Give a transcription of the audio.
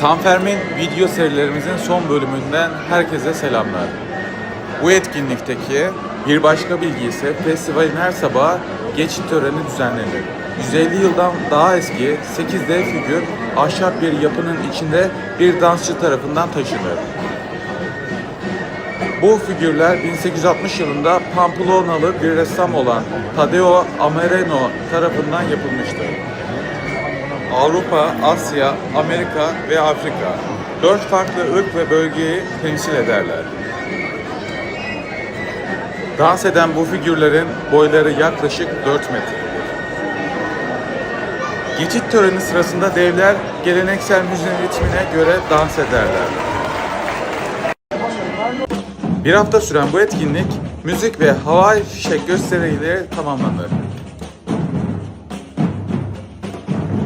San Fermin video serilerimizin son bölümünden herkese selamlar. Bu etkinlikteki bir başka bilgi ise festivalin her sabahı geçit töreni düzenlenir. 150 yıldan daha eski 8D figür ahşap bir yapının içinde bir dansçı tarafından taşınır. Bu figürler 1860 yılında Pamplonalı bir ressam olan Tadeo Amereno tarafından yapılmıştır. Avrupa, Asya, Amerika ve Afrika dört farklı ırk ve bölgeyi temsil ederler. Dans eden bu figürlerin boyları yaklaşık 4 metredir. Geçit töreni sırasında devler geleneksel müziğin ritmine göre dans ederler. Bir hafta süren bu etkinlik müzik ve havai fişek gösterileri tamamlanır.